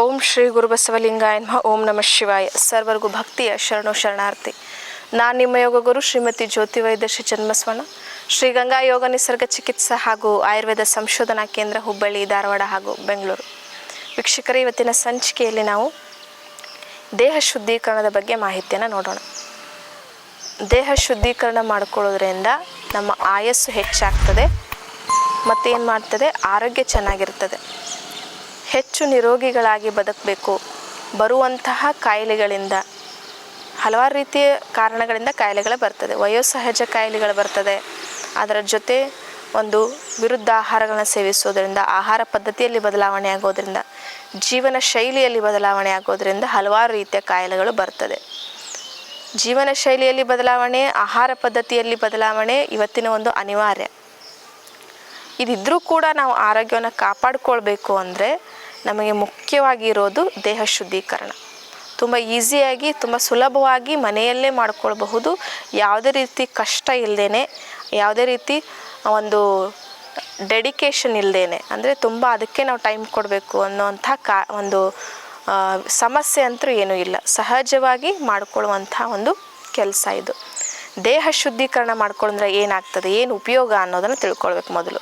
ಓಂ ಶ್ರೀ ಗುರುಬಸವಲಿಂಗಾಯ ನಮಃ, ಓಂ ನಮಃ ಶಿವಾಯ. ಸರ್ವರ್ಗು ಭಕ್ತಿಯ ಶರಣು ಶರಣಾರ್ಥಿ. ನಾನು ನಿಮ್ಮ ಯೋಗ ಗುರು ಶ್ರೀಮತಿ ಜ್ಯೋತಿ ವೈದ್ಯಶ್ರೀ ಜನ್ಮಸ್ವಣ ಶ್ರೀ ಗಂಗಾ ಯೋಗ ನಿಸರ್ಗ ಚಿಕಿತ್ಸಾ ಹಾಗೂ ಆಯುರ್ವೇದ ಸಂಶೋಧನಾ ಕೇಂದ್ರ ಹುಬ್ಬಳ್ಳಿ, ಧಾರವಾಡ ಹಾಗೂ ಬೆಂಗಳೂರು. ವೀಕ್ಷಕರ, ಇವತ್ತಿನ ಸಂಚಿಕೆಯಲ್ಲಿ ನಾವು ದೇಹ ಶುದ್ಧೀಕರಣದ ಬಗ್ಗೆ ಮಾಹಿತಿಯನ್ನು ನೋಡೋಣ. ದೇಹ ಶುದ್ಧೀಕರಣ ಮಾಡಿಕೊಳ್ಳೋದ್ರಿಂದ ನಮ್ಮ ಆಯಸ್ಸು ಹೆಚ್ಚಾಗ್ತದೆ, ಮತ್ತೇನು ಮಾಡ್ತದೆ? ಆರೋಗ್ಯ ಚೆನ್ನಾಗಿರ್ತದೆ. ಹೆಚ್ಚು ನಿರೋಗಿಗಳಾಗಿ ಬದುಕಬೇಕು. ಬರುವಂತಹ ಕಾಯಿಲೆಗಳಿಂದ, ಹಲವಾರು ರೀತಿಯ ಕಾರಣಗಳಿಂದ ಕಾಯಿಲೆಗಳು ಬರ್ತದೆ. ವಯೋಸಹಜ ಕಾಯಿಲೆಗಳು ಬರ್ತದೆ. ಅದರ ಜೊತೆ ಒಂದು ವಿರುದ್ಧ ಆಹಾರಗಳನ್ನು ಸೇವಿಸೋದರಿಂದ ಆಹಾರ ಪದ್ಧತಿಯಲ್ಲಿ ಬದಲಾವಣೆ ಆಗೋದರಿಂದ, ಜೀವನ ಶೈಲಿಯಲ್ಲಿ ಬದಲಾವಣೆ ಆಗೋದರಿಂದ ಹಲವಾರು ರೀತಿಯ ಕಾಯಿಲೆಗಳು ಬರ್ತದೆ. ಜೀವನ ಶೈಲಿಯಲ್ಲಿ ಬದಲಾವಣೆ, ಆಹಾರ ಪದ್ಧತಿಯಲ್ಲಿ ಬದಲಾವಣೆ ಇವತ್ತಿನ ಒಂದು ಅನಿವಾರ್ಯ. ಇದಿದ್ರೂ ಕೂಡ ನಾವು ಆರೋಗ್ಯವನ್ನು ಕಾಪಾಡಿಕೊಳ್ಬೇಕು ಅಂದರೆ ನಮಗೆ ಮುಖ್ಯವಾಗಿ ಇರೋದು ದೇಹ ಶುದ್ಧೀಕರಣ. ತುಂಬ ಈಸಿಯಾಗಿ, ತುಂಬ ಸುಲಭವಾಗಿ ಮನೆಯಲ್ಲೇ ಮಾಡ್ಕೊಳ್ಬಹುದು. ಯಾವುದೇ ರೀತಿ ಕಷ್ಟ ಇಲ್ಲದೇ ಯಾವುದೇ ರೀತಿ ಒಂದು ಡೆಡಿಕೇಶನ್ ಇಲ್ಲದೇ ಅಂದರೆ ತುಂಬ ಅದಕ್ಕೆ ನಾವು ಟೈಮ್ ಕೊಡಬೇಕು ಅನ್ನೋವಂಥ ಕಾ, ಒಂದು ಸಮಸ್ಯೆ ಅಂತೂ ಏನೂ ಇಲ್ಲ. ಸಹಜವಾಗಿ ಮಾಡಿಕೊಳ್ಳುವಂಥ ಒಂದು ಕೆಲಸ ಇದು. ದೇಹ ಶುದ್ಧೀಕರಣ ಮಾಡ್ಕೊಂಡ್ರೆ ಏನಾಗ್ತದೆ? ಏನು ಉಪಯೋಗ ಅನ್ನೋದನ್ನು ತಿಳ್ಕೊಳ್ಬೇಕು ಮೊದಲು.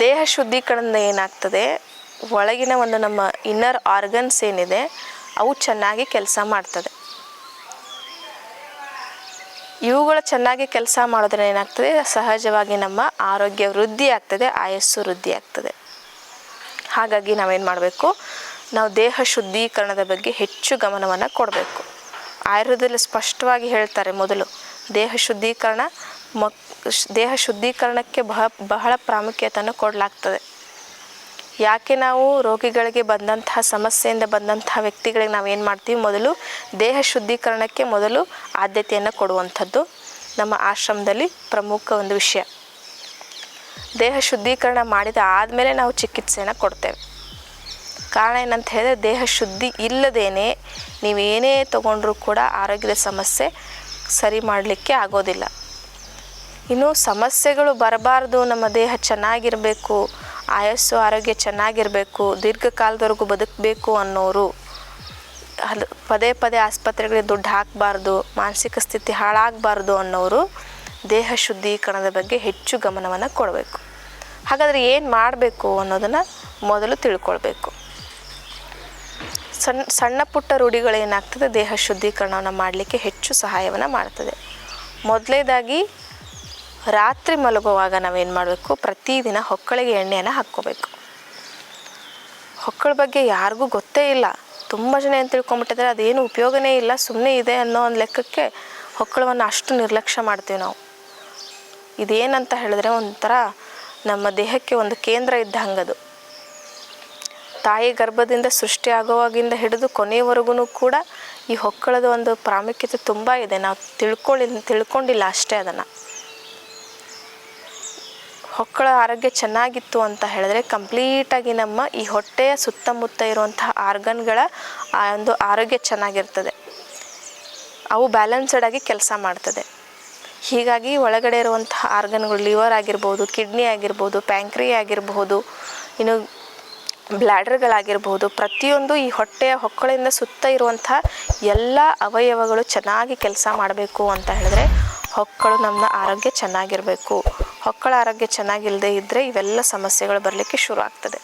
ದೇಹ ಶುದ್ಧೀಕರಣದಿಂದ ಏನಾಗ್ತದೆ? ಒಳಗಿನ ಒಂದು ನಮ್ಮ ಇನ್ನರ್ ಆರ್ಗನ್ಸ್ ಏನಿದೆ, ಅವು ಚೆನ್ನಾಗಿ ಕೆಲಸ ಮಾಡ್ತದೆ. ಇವುಗಳು ಚೆನ್ನಾಗಿ ಕೆಲಸ ಮಾಡೋದ್ರಿಂದ ಏನಾಗ್ತದೆ? ಸಹಜವಾಗಿ ನಮ್ಮ ಆರೋಗ್ಯ ವೃದ್ಧಿ ಆಗ್ತದೆ, ಆಯಸ್ಸು ವೃದ್ಧಿ ಆಗ್ತದೆ. ಹಾಗಾಗಿ ನಾವೇನು ಮಾಡಬೇಕು? ನಾವು ದೇಹ ಶುದ್ಧೀಕರಣದ ಬಗ್ಗೆ ಹೆಚ್ಚು ಗಮನವನ್ನು ಕೊಡಬೇಕು. ಆಯುರ್ವೇದದಲ್ಲಿ ಸ್ಪಷ್ಟವಾಗಿ ಹೇಳ್ತಾರೆ ಮೊದಲು, ದೇಹ ಶುದ್ಧೀಕರಣ ಮಕ್ ದೇಹ ಶುದ್ಧೀಕರಣಕ್ಕೆ ಬಹ ಬಹಳ ಪ್ರಾಮುಖ್ಯತೆಯನ್ನು ಕೊಡಲಾಗ್ತದೆ. ಯಾಕೆ ನಾವು ರೋಗಿಗಳಿಗೆ ಬಂದಂತಹ ಸಮಸ್ಯೆಯಿಂದ ಬಂದಂತಹ ವ್ಯಕ್ತಿಗಳಿಗೆ ನಾವು ಏನು ಮಾಡ್ತೀವಿ? ಮೊದಲು ದೇಹ ಶುದ್ಧೀಕರಣಕ್ಕೆ ಮೊದಲು ಆದ್ಯತೆಯನ್ನು ಕೊಡುವಂಥದ್ದು ನಮ್ಮ ಆಶ್ರಮದಲ್ಲಿ ಪ್ರಮುಖ ಒಂದು ವಿಷಯ. ದೇಹ ಶುದ್ಧೀಕರಣ ಮಾಡಿದ ಆದಮೇಲೆ ನಾವು ಚಿಕಿತ್ಸೆಯನ್ನು ಕೊಡ್ತೇವೆ. ಕಾರಣ ಏನಂತ ಹೇಳಿದ್ರೆ ದೇಹ ಶುದ್ಧಿ ಇಲ್ಲದೇನೆ ನೀವೇನೇ ತಗೊಂಡ್ರೂ ಕೂಡ ಆರೋಗ್ಯದ ಸಮಸ್ಯೆ ಸರಿ ಮಾಡಲಿಕ್ಕೆ ಆಗೋದಿಲ್ಲ. ಇನ್ನು ಸಮಸ್ಯೆಗಳು ಬರಬಾರ್ದು. ನಮ್ಮ ದೇಹ ಚೆನ್ನಾಗಿರಬೇಕು. ಆಯಸ್ಸು, ಆರೋಗ್ಯ ಚೆನ್ನಾಗಿರಬೇಕು. ದೀರ್ಘಕಾಲದವರೆಗೂ ಬದುಕಬೇಕು ಅನ್ನೋರು. ಅದು ಪದೇ ಪದೇ ಆಸ್ಪತ್ರೆಗಳಿಗೆ ದುಡ್ಡು ಹಾಕಬಾರ್ದು. ಮಾನಸಿಕ ಸ್ಥಿತಿ ಹಾಳಾಗಬಾರ್ದು ಅನ್ನೋರು ದೇಹ ಶುದ್ಧೀಕರಣದ ಬಗ್ಗೆ ಹೆಚ್ಚು ಗಮನವನ್ನು ಕೊಡಬೇಕು. ಹಾಗಾದರೆ ಏನು ಮಾಡಬೇಕು ಅನ್ನೋದನ್ನು ಮೊದಲು ತಿಳ್ಕೊಳ್ಬೇಕು. ಸಣ್ಣ ಸಣ್ಣ ಪುಟ್ಟ ರೂಢಿಗಳೇನಾಗ್ತದೆ ದೇಹ ಶುದ್ಧೀಕರಣವನ್ನು ಮಾಡಲಿಕ್ಕೆ ಹೆಚ್ಚು ಸಹಾಯವನ್ನು ಮಾಡ್ತದೆ. ಮೊದಲೇದಾಗಿ ರಾತ್ರಿ ಮಲಗುವಾಗ ನಾವೇನು ಮಾಡಬೇಕು? ಪ್ರತಿದಿನ ಹೊಕ್ಕಳಿಗೆ ಎಣ್ಣೆಯನ್ನು ಹಾಕ್ಕೋಬೇಕು. ಹೊಕ್ಕಳ ಬಗ್ಗೆ ಯಾರಿಗೂ ಗೊತ್ತೇ ಇಲ್ಲ. ತುಂಬ ಜನ ಏನು ತಿಳ್ಕೊಂಬಿಟ್ಟಿದ್ರೆ, ಅದೇನು ಉಪಯೋಗನೇ ಇಲ್ಲ ಸುಮ್ಮನೆ ಇದೆ ಅನ್ನೋ ಒಂದು ಲೆಕ್ಕಕ್ಕೆ ಹೊಕ್ಕಳವನ್ನು ಅಷ್ಟು ನಿರ್ಲಕ್ಷ್ಯ ಮಾಡ್ತೀವಿ ನಾವು. ಇದೇನಂತ ಹೇಳಿದ್ರೆ ಒಂಥರ ನಮ್ಮ ದೇಹಕ್ಕೆ ಒಂದು ಕೇಂದ್ರ ಇದ್ದ ಹಂಗದು. ತಾಯಿ ಗರ್ಭದಿಂದ ಸೃಷ್ಟಿ ಆಗುವಾಗಿಂದ ಹಿಡಿದು ಕೊನೆಯವರೆಗೂ ಕೂಡ ಈ ಹೊಕ್ಕಳದ ಒಂದು ಪ್ರಾಮುಖ್ಯತೆ ತುಂಬ ಇದೆ. ನಾವು ತಿಳ್ಕೊಳ್ಳಿ ತಿಳ್ಕೊಂಡಿಲ್ಲ ಅಷ್ಟೇ ಅದನ್ನು. ಹೊಕ್ಕಳ ಆರೋಗ್ಯ ಚೆನ್ನಾಗಿತ್ತು ಅಂತ ಹೇಳಿದ್ರೆ ಕಂಪ್ಲೀಟಾಗಿ ನಮ್ಮ ಈ ಹೊಟ್ಟೆಯ ಸುತ್ತಮುತ್ತ ಇರುವಂತಹ ಆರ್ಗನ್ಗಳ, ಆ ಒಂದು ಆರೋಗ್ಯ ಚೆನ್ನಾಗಿರ್ತದೆ. ಅವು ಬ್ಯಾಲೆನ್ಸ್ಡ್ ಆಗಿ ಕೆಲಸ ಮಾಡ್ತದೆ. ಹೀಗಾಗಿ ಒಳಗಡೆ ಇರುವಂತಹ ಆರ್ಗನ್ಗಳು ಲಿವರ್ ಆಗಿರ್ಬೋದು, ಕಿಡ್ನಿ ಆಗಿರ್ಬೋದು, ಪ್ಯಾಂಕ್ರಿ ಆಗಿರಬಹುದು ಇನ್ನು ಬ್ಲ್ಯಾಡರ್ಗಳಾಗಿರ್ಬೋದು, ಪ್ರತಿಯೊಂದು ಈ ಹೊಟ್ಟೆಯ ಹೊಕ್ಕಳಿಂದ ಸುತ್ತ ಇರುವಂಥ ಎಲ್ಲ ಅವಯವಗಳು ಚೆನ್ನಾಗಿ ಕೆಲಸ ಮಾಡಬೇಕು ಅಂತ ಹೇಳಿದ್ರೆ ಹೊಕ್ಕಳು ನಮ್ಮ ಆರೋಗ್ಯ ಚೆನ್ನಾಗಿರಬೇಕು. ಹೊಕ್ಕಳ ಆರೋಗ್ಯ ಚೆನ್ನಾಗಿಲ್ಲದೆ ಇದ್ದರೆ ಇವೆಲ್ಲ ಸಮಸ್ಯೆಗಳು ಬರಲಿಕ್ಕೆ ಶುರು ಆಗ್ತದೆ.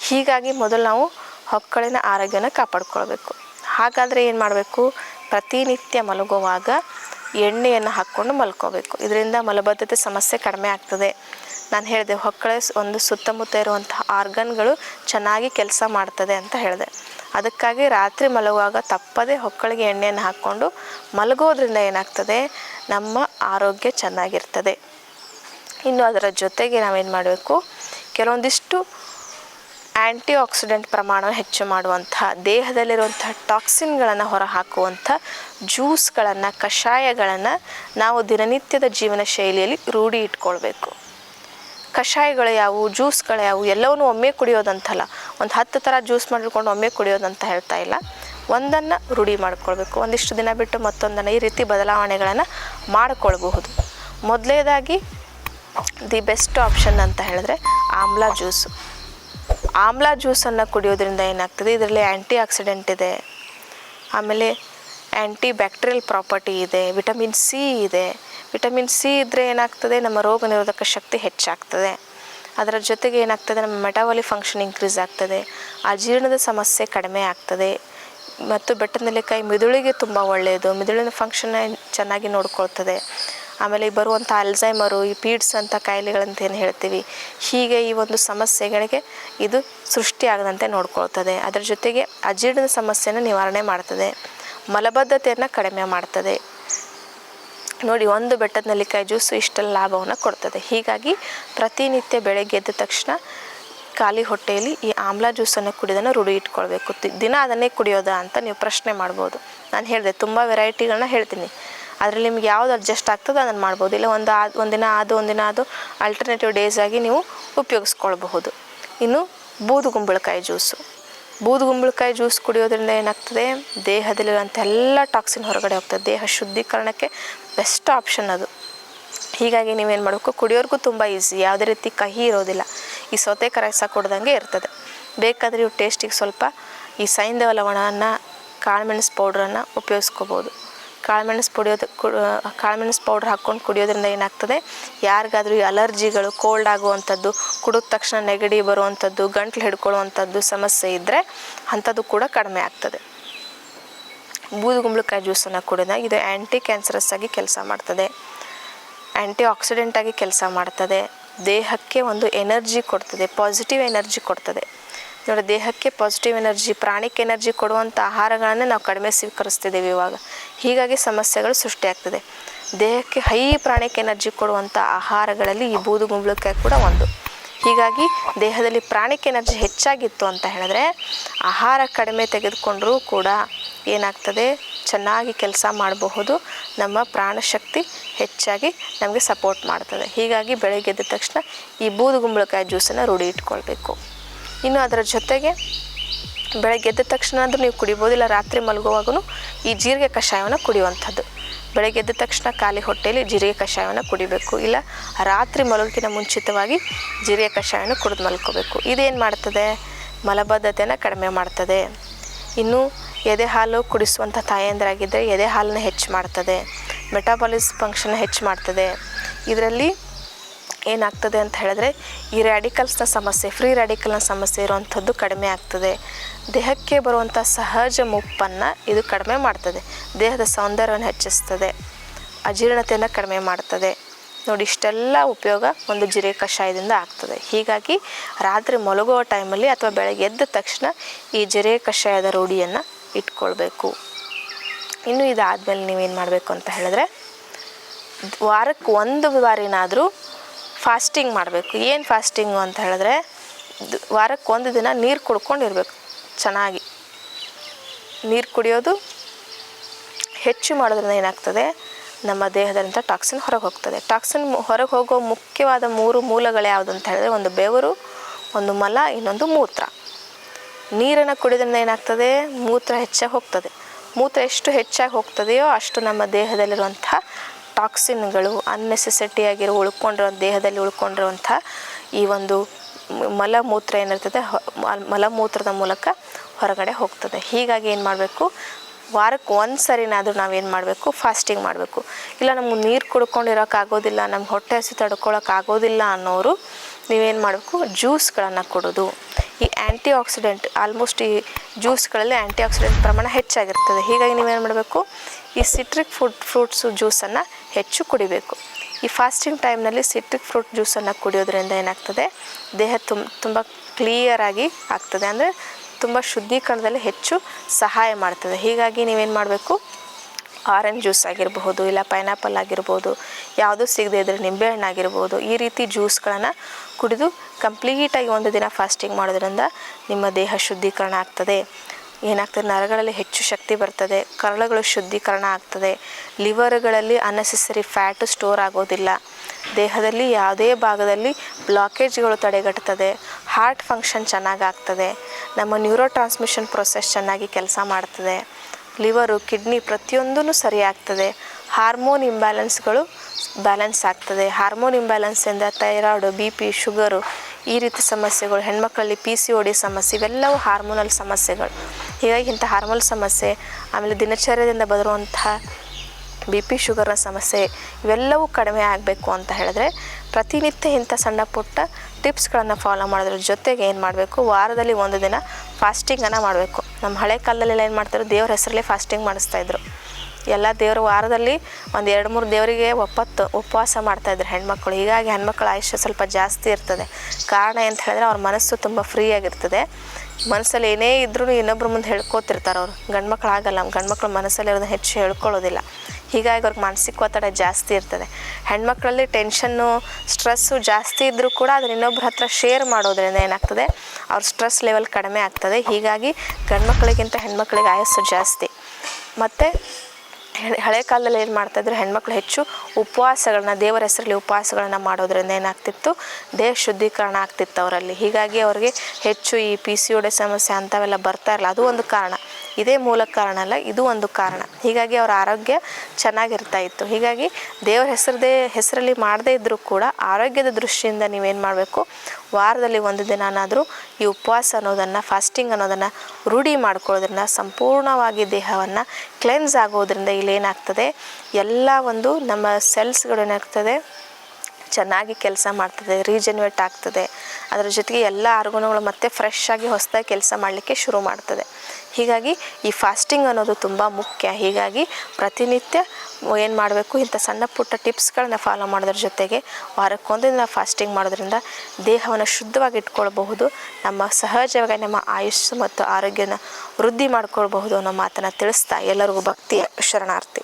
ಹೀಗಾಗಿ ಮೊದಲು ನಾವು ಹೊಕ್ಕಳಿನ ಆರೋಗ್ಯನ ಕಾಪಾಡ್ಕೊಳ್ಬೇಕು. ಹಾಗಾದರೆ ಏನು ಮಾಡಬೇಕು? ಪ್ರತಿನಿತ್ಯ ಮಲಗುವಾಗ ಎಣ್ಣೆಯನ್ನು ಹಾಕ್ಕೊಂಡು ಮಲ್ಕೋಬೇಕು. ಇದರಿಂದ ಮಲಬದ್ಧತೆ ಸಮಸ್ಯೆ ಕಡಿಮೆ ಆಗ್ತದೆ. ನಾನು ಹೇಳಿದೆ, ಹೊಕ್ಕಳ ಒಂದು ಸುತ್ತಮುತ್ತ ಇರುವಂತಹ ಆರ್ಗನ್ಗಳು ಚೆನ್ನಾಗಿ ಕೆಲಸ ಮಾಡ್ತದೆ ಅಂತ ಹೇಳಿದೆ. ಅದಕ್ಕಾಗಿ ರಾತ್ರಿ ಮಲಗುವಾಗ ತಪ್ಪದೆ ಹೊಕ್ಕಳಿಗೆ ಎಣ್ಣೆಯನ್ನು ಹಾಕ್ಕೊಂಡು ಮಲಗೋದ್ರಿಂದ ಏನಾಗ್ತದೆ? ನಮ್ಮ ಆರೋಗ್ಯ ಚೆನ್ನಾಗಿರ್ತದೆ. ಇನ್ನು ಅದರ ಜೊತೆಗೆ ನಾವೇನು ಮಾಡಬೇಕು? ಕೆಲವೊಂದಿಷ್ಟು ಆ್ಯಂಟಿ ಆಕ್ಸಿಡೆಂಟ್ ಪ್ರಮಾಣ ಹೆಚ್ಚು ಮಾಡುವಂತಹ, ದೇಹದಲ್ಲಿರುವಂತಹ ಟಾಕ್ಸಿನ್ಗಳನ್ನು ಹೊರಹಾಕುವಂಥ ಜ್ಯೂಸ್ಗಳನ್ನು ಕಷಾಯಗಳನ್ನು ನಾವು ದಿನನಿತ್ಯದ ಜೀವನ ಶೈಲಿಯಲ್ಲಿ ರೂಢಿ ಇಟ್ಕೊಳ್ಬೇಕು. ಕಷಾಯಗಳು ಯಾವುವು ಜ್ಯೂಸ್ಗಳು ಯಾವುವು, ಎಲ್ಲವನ್ನೂ ಒಮ್ಮೆ ಕುಡಿಯೋದಂತಲ್ಲ. ಒಂದು ಹತ್ತು ಥರ ಜ್ಯೂಸ್ ಮಾಡಿಕೊಂಡು ಒಮ್ಮೆ ಕುಡಿಯೋದಂತ ಹೇಳ್ತಾ ಇಲ್ಲ. ಒಂದನ್ನು ರೂಢಿ ಮಾಡ್ಕೊಳ್ಬೇಕು. ಒಂದಿಷ್ಟು ದಿನ ಬಿಟ್ಟು ಮತ್ತೊಂದನ್ನು ಈ ರೀತಿ ಬದಲಾವಣೆಗಳನ್ನು ಮಾಡಿಕೊಳ್ಬಹುದು. ಮೊದಲೇದಾಗಿ ದಿ ಬೆಸ್ಟ್ ಆಪ್ಷನ್ ಅಂತ ಹೇಳಿದ್ರೆ ಆಮ್ಲ ಜ್ಯೂಸು. ಆಮ್ಲ ಜ್ಯೂಸನ್ನು ಕುಡಿಯೋದ್ರಿಂದ ಏನಾಗ್ತದೆ? ಇದರಲ್ಲಿ ಆ್ಯಂಟಿ ಆಕ್ಸಿಡೆಂಟ್ ಇದೆ. ಆಮೇಲೆ ಆ್ಯಂಟಿ ಬ್ಯಾಕ್ಟೀರಿಯಲ್ ಪ್ರಾಪರ್ಟಿ ಇದೆ, ವಿಟಮಿನ್ ಸಿ ಇದೆ. ವಿಟಮಿನ್ ಸಿ ಇದ್ದರೆ ಏನಾಗ್ತದೆ? ನಮ್ಮ ರೋಗ ನಿರೋಧಕ ಶಕ್ತಿ ಹೆಚ್ಚಾಗ್ತದೆ. ಅದರ ಜೊತೆಗೆ ಏನಾಗ್ತದೆ? ನಮ್ಮ ಮೆಟಾವಲಿ ಫಂಕ್ಷನ್ ಇನ್ಕ್ರೀಸ್ ಆಗ್ತದೆ. ಅಜೀರ್ಣದ ಸಮಸ್ಯೆ ಕಡಿಮೆ ಆಗ್ತದೆ. ಮತ್ತು ಬೆಟ್ಟದ ನೆಲ್ಲಿಕಾಯಿ ಮಿದುಳಿಗೆ ತುಂಬ ಒಳ್ಳೆಯದು. ಮಿದುಳಿನ ಫಂಕ್ಷನ್ ಚೆನ್ನಾಗಿ ನೋಡ್ಕೊಳ್ತದೆ. ಆಮೇಲೆ ಈ ಬರುವಂಥ ಅಲ್ಝೈಮರು ಈ ಪೀಡ್ಸ್ ಅಂತ ಕಾಯಿಲೆಗಳಂತ ಏನು ಹೇಳ್ತೀವಿ, ಹೀಗೆ ಈ ಒಂದು ಸಮಸ್ಯೆಗಳಿಗೆ ಇದು ಸೃಷ್ಟಿಯಾಗದಂತೆ ನೋಡ್ಕೊಳ್ತದೆ. ಅದರ ಜೊತೆಗೆ ಅಜೀರ್ಣದ ಸಮಸ್ಯೆನ ನಿವಾರಣೆ ಮಾಡ್ತದೆ. ಮಲಬದ್ಧತೆಯನ್ನು ಕಡಿಮೆ ಮಾಡ್ತದೆ. ನೋಡಿ, ಒಂದು ಬೆಟ್ಟದ ನೆಲ್ಲಿಕಾಯಿ ಜ್ಯೂಸು ಇಷ್ಟೆಲ್ಲ ಲಾಭವನ್ನು ಕೊಡ್ತದೆ. ಹೀಗಾಗಿ ಪ್ರತಿನಿತ್ಯ ಬೆಳಗ್ಗೆ ಎದ್ದ ತಕ್ಷಣ ಖಾಲಿ ಹೊಟ್ಟೆಯಲ್ಲಿ ಈ ಆಮ್ಲ ಜ್ಯೂಸನ್ನು ಕುಡಿಯೋದನ್ನು ರೂಢಿ ಇಟ್ಕೊಳ್ಬೇಕು. ದಿನ ಅದನ್ನೇ ಕುಡಿಯೋದಾ ಅಂತ ನೀವು ಪ್ರಶ್ನೆ ಮಾಡ್ಬೋದು. ನಾನು ಹೇಳಿದೆ, ತುಂಬ ವೆರೈಟಿಗಳನ್ನ ಹೇಳ್ತೀನಿ. ಅದರಲ್ಲಿ ನಿಮ್ಗೆ ಯಾವ್ದು ಅಡ್ಜಸ್ಟ್ ಆಗ್ತದೆ ಅದನ್ನು ಮಾಡ್ಬೋದು. ಇಲ್ಲ ಒಂದು ಆ ಒಂದಿನ ಅದು ಒಂದಿನ ಅದು ಅಲ್ಟರ್ನೇಟಿವ್ ಡೇಸ್ ಆಗಿ ನೀವು ಉಪಯೋಗಿಸ್ಕೊಳ್ಬಹುದು. ಇನ್ನು ಬೂದುಗುಂಬಳಕಾಯಿ ಜ್ಯೂಸು ಬೂದುಗುಂಬಳಕಾಯಿ ಜ್ಯೂಸ್ ಕುಡಿಯೋದ್ರಿಂದ ಏನಾಗ್ತದೆ? ದೇಹದಲ್ಲಿರುವಂಥ ಎಲ್ಲ ಟಾಕ್ಸಿನ್ ಹೊರಗಡೆ ಹೋಗ್ತದೆ. ದೇಹ ಶುದ್ಧೀಕರಣಕ್ಕೆ ಬೆಸ್ಟ್ ಆಪ್ಷನ್ ಅದು. ಹೀಗಾಗಿ ನೀವೇನು ಮಾಡಬೇಕು? ಕುಡಿಯೋರ್ಗೂ ತುಂಬ ಈಸಿ ಯಾವುದೇ ರೀತಿ ಕಹಿ ಇರೋದಿಲ್ಲ. ಈ ಸೌತೆಕಾಯಿ ರಸ ಕೊಡ್ದಂಗೆ ಇರ್ತದೆ. ಬೇಕಾದರೆ ಇವು ಟೇಸ್ಟಿಗೆ ಸ್ವಲ್ಪ ಈ ಸೈಂಧವ ಲವಣವನ್ನು, ಕಾಳುಮೆಣಸು ಪೌಡ್ರನ್ನು ಉಪಯೋಗಿಸ್ಕೋಬೋದು. ಕಾಳುಮೆಣಸು ಪುಡಿಯೋದು ಕಾಳುಮೆಣಸು ಪೌಡ್ರ್ ಹಾಕ್ಕೊಂಡು ಕುಡಿಯೋದ್ರಿಂದ ಏನಾಗ್ತದೆ? ಯಾರಿಗಾದರೂ ಅಲರ್ಜಿಗಳು ಕೋಲ್ಡ್ ಆಗುವಂಥದ್ದು, ಕುಡಿದ ತಕ್ಷಣ ನೆಗಡಿ ಬರುವಂಥದ್ದು, ಗಂಟ್ಲು ಹಿಡ್ಕೊಳ್ಳುವಂಥದ್ದು ಸಮಸ್ಯೆ ಇದ್ದರೆ ಅಂಥದ್ದು ಕೂಡ ಕಡಿಮೆ ಆಗ್ತದೆ. ಬೂದುಗುಂಬಳಕಾಯಿ ಜ್ಯೂಸನ್ನು ಕುಡಿದಾಗ ಇದು ಆ್ಯಂಟಿ ಕ್ಯಾನ್ಸರಸ್ ಆಗಿ ಕೆಲಸ ಮಾಡ್ತದೆ. ಆ್ಯಂಟಿ ಆಕ್ಸಿಡೆಂಟ್ ಆಗಿ ಕೆಲಸ ಮಾಡ್ತದೆ. ದೇಹಕ್ಕೆ ಒಂದು ಎನರ್ಜಿ ಕೊಡ್ತದೆ ಪಾಸಿಟಿವ್ ಎನರ್ಜಿ ಕೊಡ್ತದೆ. ನೋಡಿ ದೇಹಕ್ಕೆ ಪಾಸಿಟಿವ್ ಎನರ್ಜಿ ಪ್ರಾಣಿಕ್ ಎನರ್ಜಿ ಕೊಡುವಂಥ ಆಹಾರಗಳನ್ನೇ ನಾವು ಕಡಿಮೆ ಸ್ವೀಕರಿಸ್ತಿದ್ದೇವೆ ಇವಾಗ. ಹೀಗಾಗಿ ಸಮಸ್ಯೆಗಳು ಸೃಷ್ಟಿಯಾಗ್ತದೆ ದೇಹಕ್ಕೆ ಹೈ ಪ್ರಾಣಿಕ್ ಎನರ್ಜಿ ಕೊಡುವಂಥ ಆಹಾರಗಳಲ್ಲಿ ಈ ಬೂದು ಗುಂಬಳಕಾಯಿ ಕೂಡ ಒಂದು. ಹೀಗಾಗಿ ದೇಹದಲ್ಲಿ ಪ್ರಾಣಿಕ್ ಎನರ್ಜಿ ಹೆಚ್ಚಾಗಿತ್ತು ಅಂತ ಹೇಳಿದ್ರೆ ಆಹಾರ ಕಡಿಮೆ ತೆಗೆದುಕೊಂಡರೂ ಕೂಡ ಏನಾಗ್ತದೆ? ಚೆನ್ನಾಗಿ ಕೆಲಸ ಮಾಡಬಹುದು. ನಮ್ಮ ಪ್ರಾಣಶಕ್ತಿ ಹೆಚ್ಚಾಗಿ ನಮಗೆ ಸಪೋರ್ಟ್ ಮಾಡ್ತದೆ. ಹೀಗಾಗಿ ಬೆಳಗ್ಗೆ ಎದ್ದ ತಕ್ಷಣ ಈ ಬೂದು ಗುಂಬಳಕಾಯಿ ಜ್ಯೂಸನ್ನು ರೂಢಿ ಇಟ್ಕೊಳ್ಬೇಕು. ಇನ್ನು ಅದರ ಜೊತೆಗೆ ಬೆಳಗ್ಗೆ ಎದ್ದ ತಕ್ಷಣ ಆದರೂ ನೀವು ಕುಡಿಬೋದಿಲ್ಲ ರಾತ್ರಿ ಮಲಗುವಾಗೂ ಈ ಜೀರಿಗೆ ಕಷಾಯವನ್ನು ಕುಡಿಯುವಂಥದ್ದು. ಬೆಳಗ್ಗೆ ಎದ್ದ ತಕ್ಷಣ ಖಾಲಿ ಹೊಟ್ಟೆಯಲ್ಲಿ ಜೀರಿಗೆ ಕಷಾಯವನ್ನು ಕುಡಿಬೇಕು, ಇಲ್ಲ ರಾತ್ರಿ ಮಲಗೋಕ್ಕಿಂತ ಮುಂಚಿತವಾಗಿ ಜೀರಿಗೆ ಕಷಾಯವನ್ನು ಕುಡಿದು ಮಲ್ಕೋಬೇಕು. ಇದೇನು ಮಾಡ್ತದೆ? ಮಲಬದ್ಧತೆಯನ್ನು ಕಡಿಮೆ ಮಾಡ್ತದೆ. ಇನ್ನು ಎದೆ ಹಾಲು ಕುಡಿಸುವಂಥ ತಾಯಂದಿರಾಗಿದ್ದರೆ ಎದೆ ಹಾಲನ್ನ ಹೆಚ್ಚು ಮಾಡ್ತದೆ. ಮೆಟಾಬಾಲಿಸ್ ಫಂಕ್ಷನ್ ಹೆಚ್ಚು ಮಾಡ್ತದೆ. ಇದರಲ್ಲಿ ಏನಾಗ್ತದೆ ಅಂತ ಹೇಳಿದ್ರೆ, ಈ ರ್ಯಾಡಿಕಲ್ಸ್ನ ಸಮಸ್ಯೆ ಫ್ರೀ ರ್ಯಾಡಿಕಲ್ನ ಸಮಸ್ಯೆ ಇರುವಂಥದ್ದು ಕಡಿಮೆ ಆಗ್ತದೆ. ದೇಹಕ್ಕೆ ಬರುವಂಥ ಸಹಜ ಮುಪ್ಪನ್ನು ಇದು ಕಡಿಮೆ ಮಾಡ್ತದೆ. ದೇಹದ ಸೌಂದರ್ಯವನ್ನು ಹೆಚ್ಚಿಸ್ತದೆ. ಅಜೀರ್ಣತೆಯನ್ನು ಕಡಿಮೆ ಮಾಡ್ತದೆ. ನೋಡಿ, ಇಷ್ಟೆಲ್ಲ ಉಪಯೋಗ ಒಂದು ಜೀರಿಗೆ ಕಷಾಯದಿಂದ ಆಗ್ತದೆ. ಹೀಗಾಗಿ ರಾತ್ರಿ ಮಲಗುವ ಟೈಮಲ್ಲಿ ಅಥವಾ ಬೆಳಗ್ಗೆ ಎದ್ದ ತಕ್ಷಣ ಈ ಜೀರಿಗೆ ಕಷಾಯದ ರೂಢಿಯನ್ನು ಇಟ್ಕೊಳ್ಬೇಕು. ಇನ್ನು ಇದಾದಮೇಲೆ ನೀವೇನು ಮಾಡಬೇಕು ಅಂತ ಹೇಳಿದ್ರೆ, ವಾರಕ್ಕೆ ಒಂದು ಬಾರಿನಾದರೂ ಫಾಸ್ಟಿಂಗ್ ಮಾಡಬೇಕು. ಏನು ಫಾಸ್ಟಿಂಗು ಅಂತ ಹೇಳಿದ್ರೆ ವಾರಕ್ಕೆ ಒಂದು ದಿನ ನೀರು ಕುಡ್ಕೊಂಡಿರ್ಬೇಕು ಚೆನ್ನಾಗಿ. ನೀರು ಕುಡಿಯೋದು ಹೆಚ್ಚು ಮಾಡೋದ್ರಿಂದ ಏನಾಗ್ತದೆ, ನಮ್ಮ ದೇಹದಲ್ಲಿಂದ ಟಾಕ್ಸಿನ್ ಹೊರಗೆ ಹೋಗ್ತದೆ. ಟಾಕ್ಸಿನ್ ಹೊರಗೆ ಹೋಗೋ ಮುಖ್ಯವಾದ ಮೂರು ಮೂಲಗಳು ಯಾವುದು ಅಂತ ಹೇಳಿದ್ರೆ, ಒಂದು ಬೆವರು, ಒಂದು ಮಲ, ಇನ್ನೊಂದು ಮೂತ್ರ. ನೀರನ್ನು ಕುಡಿದ್ರಿಂದ ಏನಾಗ್ತದೆ, ಮೂತ್ರ ಹೆಚ್ಚಾಗಿ ಹೋಗ್ತದೆ. ಮೂತ್ರ ಎಷ್ಟು ಹೆಚ್ಚಾಗಿ ಹೋಗ್ತದೆಯೋ ಅಷ್ಟು ನಮ್ಮ ದೇಹದಲ್ಲಿರುವಂಥ ಟಾಕ್ಸಿನ್ಗಳು ಅನ್ನೆಸೆಸಿಟಿ ಆಗಿರೋ, ಉಳ್ಕೊಂಡಿರೋ, ದೇಹದಲ್ಲಿ ಉಳ್ಕೊಂಡಿರುವಂಥ ಈ ಒಂದು ಮಲಮೂತ್ರ ಏನಿರ್ತದೆ ಮಲಮೂತ್ರದ ಮೂಲಕ ಹೊರಗಡೆ ಹೋಗ್ತದೆ. ಹೀಗಾಗಿ ಏನು ಮಾಡಬೇಕು? ವಾರಕ್ಕೆ ಒಂದು ಸರಿನಾದರೂ ನಾವೇನು ಮಾಡಬೇಕು? ಫಾಸ್ಟಿಂಗ್ ಮಾಡಬೇಕು. ಇಲ್ಲ, ನಮ್ಗೆ ನೀರು ಕುಡ್ಕೊಂಡಿರೋಕ್ಕಾಗೋದಿಲ್ಲ ನಮ್ಮ ಹೊಟ್ಟೆ ಹಸಿ ತಡ್ಕೊಳ್ಳೋಕ್ಕಾಗೋದಿಲ್ಲ ಅನ್ನೋರು ನೀವೇನು ಮಾಡಬೇಕು? ಜ್ಯೂಸ್ಗಳನ್ನು ಕೊಡೋದು. ಈ ಆ್ಯಂಟಿ ಆಕ್ಸಿಡೆಂಟ್ ಆಲ್ಮೋಸ್ಟ್ ಈ ಜ್ಯೂಸ್ಗಳಲ್ಲಿ ಆ್ಯಂಟಿ ಆಕ್ಸಿಡೆಂಟ್ ಪ್ರಮಾಣ ಹೆಚ್ಚಾಗಿರ್ತದೆ. ಹೀಗಾಗಿ ನೀವೇನು ಮಾಡಬೇಕು? ಈ ಸಿಟ್ರಿಕ್ ಫುಡ್ ಫ್ರೂಟ್ಸು ಜ್ಯೂಸನ್ನು ಹೆಚ್ಚು ಕುಡಿಬೇಕು. ಈ ಫಾಸ್ಟಿಂಗ್ ಟೈಮ್ನಲ್ಲಿ ಸಿಟ್ರಿಕ್ ಫ್ರೂಟ್ ಜ್ಯೂಸನ್ನು ಕುಡಿಯೋದ್ರಿಂದ ಏನಾಗ್ತದೆ? ದೇಹ ತುಂಬ ತುಂಬ ಕ್ಲಿಯರಾಗಿ ಆಗ್ತದೆ. ಅಂದರೆ ತುಂಬ ಶುದ್ಧೀಕರಣದಲ್ಲಿ ಹೆಚ್ಚು ಸಹಾಯ ಮಾಡ್ತದೆ. ಹೀಗಾಗಿ ನೀವೇನು ಮಾಡಬೇಕು? ಆರೆಂಜ್ ಜ್ಯೂಸ್ ಆಗಿರಬಹುದು, ಇಲ್ಲ ಪೈನಾಪಲ್ ಆಗಿರ್ಬೋದು ಯಾವುದೂ ಸಿಗದೆ ಇದ್ದರೆ ನಿಂಬೆಹಣ್ಣು ಆಗಿರ್ಬೋದು ಈ ರೀತಿ ಜ್ಯೂಸ್ಗಳನ್ನು ಕುಡಿದು ಕಂಪ್ಲೀಟಾಗಿ ಒಂದು ದಿನ ಫಾಸ್ಟಿಂಗ್ ಮಾಡೋದ್ರಿಂದ ನಿಮ್ಮ ದೇಹ ಶುದ್ಧೀಕರಣ ಆಗ್ತದೆ. ಏನಾಗ್ತದೆ? ನರಗಳಲ್ಲಿ ಹೆಚ್ಚು ಶಕ್ತಿ ಬರ್ತದೆ. ಕರಳುಗಳು ಶುದ್ಧೀಕರಣ ಆಗ್ತದೆ. ಲಿವರ್ಗಳಲ್ಲಿ ಅನ್ನೆಸೆಸರಿ ಫ್ಯಾಟು ಸ್ಟೋರ್ ಆಗೋದಿಲ್ಲ. ದೇಹದಲ್ಲಿ ಯಾವುದೇ ಭಾಗದಲ್ಲಿ ಬ್ಲಾಕೇಜ್ಗಳು ತಡೆಗಟ್ತದೆ. ಹಾರ್ಟ್ ಫಂಕ್ಷನ್ ಚೆನ್ನಾಗಿ ಆಗ್ತದೆ ನಮ್ಮ ನ್ಯೂರೋ ಟ್ರಾನ್ಸ್ಮಿಷನ್ ಪ್ರೊಸೆಸ್ ಚೆನ್ನಾಗಿ ಕೆಲಸ ಮಾಡ್ತದೆ. ಲಿವರು, ಕಿಡ್ನಿ ಪ್ರತಿಯೊಂದೂ ಸರಿ ಆಗ್ತದೆ ಹಾರ್ಮೋನ್ ಇಂಬ್ಯಾಲೆನ್ಸ್ಗಳು ಬ್ಯಾಲೆನ್ಸ್ ಆಗ್ತದೆ. ಹಾರ್ಮೋನ್ ಇಂಬ್ಯಾಲೆನ್ಸಿಂದ ಥೈರಾಯ್ಡು ಬಿ ಪಿ ಶುಗರು ಈ ರೀತಿ ಸಮಸ್ಯೆಗಳು ಹೆಣ್ಮಕ್ಕಳಲ್ಲಿ ಪಿ ಸಿ ಒ ಡಿ ಸಮಸ್ಯೆ ಇವೆಲ್ಲವೂ ಹಾರ್ಮೋನಲ್ ಸಮಸ್ಯೆಗಳು. ಹೀಗಾಗಿ ಇಂಥ ಹಾರ್ಮೋಲ್ ಸಮಸ್ಯೆ, ಆಮೇಲೆ ದಿನಚರ್ಯದಿಂದ ಬದಲುವಂತಹ ಬಿ ಪಿ ಶುಗರ್ನ ಸಮಸ್ಯೆ, ಇವೆಲ್ಲವೂ ಕಡಿಮೆ ಆಗಬೇಕು ಅಂತ ಹೇಳಿದ್ರೆ ಪ್ರತಿನಿತ್ಯ ಇಂಥ ಸಣ್ಣ ಪುಟ್ಟ ಟಿಪ್ಸ್ಗಳನ್ನು ಫಾಲೋ ಮಾಡೋದ್ರ ಜೊತೆಗೆ ಏನು ಮಾಡಬೇಕು? ವಾರದಲ್ಲಿ ಒಂದು ದಿನ ಫಾಸ್ಟಿಂಗನ್ನು ಮಾಡಬೇಕು. ನಮ್ಮ ಹಳೆ ಕಾಲದಲ್ಲೆಲ್ಲ ಏನು ಮಾಡ್ತಾರೆ ದೇವ್ರ ಹೆಸರಲ್ಲೇ ಫಾಸ್ಟಿಂಗ್ ಮಾಡಿಸ್ತಾ ಇದ್ರು. ಎಲ್ಲ ದೇವರು ವಾರದಲ್ಲಿ ಒಂದು ಎರಡು ಮೂರು ದೇವರಿಗೆ ಒಪ್ಪತ್ತು ಉಪವಾಸ ಮಾಡ್ತಾಯಿದ್ರು ಹೆಣ್ಮಕ್ಳು. ಹೀಗಾಗಿ ಹೆಣ್ಮಕ್ಳ ಆಯುಷ್ಯ ಸ್ವಲ್ಪ ಜಾಸ್ತಿ ಇರ್ತದೆ. ಕಾರಣ ಅಂತ ಹೇಳಿದ್ರೆ ಅವ್ರ ಮನಸ್ಸು ತುಂಬ ಫ್ರೀ ಆಗಿರ್ತದೆ. ಮನಸ್ಸಲ್ಲಿ ಏನೇ ಇದ್ರೂ ಇನ್ನೊಬ್ರ ಮುಂದೆ ಹೇಳ್ಕೊತಿರ್ತಾರೆ ಅವರು. ಗಂಡ್ಮಕ್ಳು ಆಗಲ್ಲ, ಗಂಡ್ಮಕ್ಳು ಮನಸ್ಸಲ್ಲಿರೋದನ್ನ ಹೆಚ್ಚು ಹೇಳ್ಕೊಳ್ಳೋದಿಲ್ಲ. ಹೀಗಾಗಿ ಅವ್ರಿಗೆ ಮಾನಸಿಕ ಒತ್ತಡ ಜಾಸ್ತಿ ಇರ್ತದೆ. ಹೆಣ್ಮಕ್ಳಲ್ಲಿ ಟೆನ್ಷನ್ನು ಸ್ಟ್ರೆಸ್ಸು ಜಾಸ್ತಿ ಇದ್ದರೂ ಕೂಡ ಅದನ್ನ ಇನ್ನೊಬ್ರ ಹತ್ರ ಶೇರ್ ಮಾಡೋದ್ರಿಂದ ಏನಾಗ್ತದೆ? ಅವ್ರ ಸ್ಟ್ರೆಸ್ ಲೆವೆಲ್ ಕಡಿಮೆ ಆಗ್ತದೆ. ಹೀಗಾಗಿ ಗಂಡ್ಮಕ್ಳಿಗಿಂತ ಹೆಣ್ಮಕ್ಳಿಗೆ ಆಯಸ್ಸು ಜಾಸ್ತಿ. ಮತ್ತು ಹಳೆ- ಕಾಲದಲ್ಲಿ ಏನು ಮಾಡ್ತಾಯಿದ್ರು ಹೆಣ್ಮಕ್ಳು ಹೆಚ್ಚು ಉಪವಾಸಗಳನ್ನ, ದೇವರ ಹೆಸರಲ್ಲಿ ಉಪವಾಸಗಳನ್ನ ಮಾಡೋದ್ರಿಂದ ಏನಾಗ್ತಿತ್ತು? ದೇಹ ಶುದ್ಧೀಕರಣ ಆಗ್ತಿತ್ತು ಅವರಲ್ಲಿ. ಹೀಗಾಗಿ ಅವರಿಗೆ ಹೆಚ್ಚು ಈ ಪಿ ಸಿ ಸಮಸ್ಯೆ ಅಂಥವೆಲ್ಲ ಬರ್ತಾ ಇರಲ್ಲ ಅದು ಒಂದು ಕಾರಣ. ಇದೇ ಮೂಲ ಕಾರಣ ಅಲ್ಲ, ಇದು ಒಂದು ಕಾರಣ. ಹೀಗಾಗಿ ಅವರ ಆರೋಗ್ಯ ಚೆನ್ನಾಗಿರ್ತಾ ಇತ್ತು. ಹೀಗಾಗಿ ದೇವರ ಹೆಸರದೇ, ಹೆಸರಲ್ಲಿ ಮಾಡದೇ ಇದ್ದರೂ ಕೂಡ ಆರೋಗ್ಯದ ದೃಷ್ಟಿಯಿಂದ ನೀವೇನು ಮಾಡಬೇಕು? ವಾರದಲ್ಲಿ ಒಂದು ದಿನನಾದರೂ ಈ ಉಪವಾಸ ಅನ್ನೋದನ್ನು ಫಾಸ್ಟಿಂಗ್ ಅನ್ನೋದನ್ನು ರೂಢಿ ಮಾಡ್ಕೊಳ್ಳೋದ್ರಿಂದ, ಸಂಪೂರ್ಣವಾಗಿ ದೇಹವನ್ನು ಕ್ಲೆನ್ಸ್ ಆಗೋದ್ರಿಂದ ಇಲ್ಲೇನಾಗ್ತದೆ? ಎಲ್ಲ ಒಂದು ನಮ್ಮ ಸೆಲ್ಸ್ಗಳು ಏನಾಗ್ತದೆ ಚೆನ್ನಾಗಿ ಕೆಲಸ ಮಾಡ್ತದೆ ರೀಜನ್ವೇಟ್ ಆಗ್ತದೆ. ಅದರ ಜೊತೆಗೆ ಎಲ್ಲ ಆರ್ಗನ್ಗಳು ಮತ್ತೆ ಫ್ರೆಶ್ ಆಗಿ ಹೊಸದಾಗಿ ಕೆಲಸ ಮಾಡಲಿಕ್ಕೆ ಶುರು ಮಾಡ್ತದೆ. ಹೀಗಾಗಿ ಈ ಫಾಸ್ಟಿಂಗ್ ಅನ್ನೋದು ತುಂಬ ಮುಖ್ಯ. ಹೀಗಾಗಿ ಪ್ರತಿನಿತ್ಯ ಏನು ಮಾಡಬೇಕು? ಇಂಥ ಸಣ್ಣ ಪುಟ್ಟ ಟಿಪ್ಸ್ಗಳನ್ನ ಫಾಲೋ ಮಾಡೋದ್ರ ಜೊತೆಗೆ ವಾರಕ್ಕೊಂದು ದಿನ ಫಾಸ್ಟಿಂಗ್ ಮಾಡೋದ್ರಿಂದ ದೇಹವನ್ನು ಶುದ್ಧವಾಗಿ ಇಟ್ಕೊಳ್ಬಹುದು. ನಮ್ಮ ಸಹಜವಾಗಿ ನಮ್ಮ ಆಯುಷ್ಯ ಮತ್ತು ಆರೋಗ್ಯನ ವೃದ್ಧಿ ಮಾಡ್ಕೊಳ್ಬಹುದು ಅನ್ನೋ ಮಾತನ್ನು ತಿಳಿಸ್ತಾ ಎಲ್ಲರಿಗೂ ಭಕ್ತಿಯ ಶರಣಾರ್ಥಿ.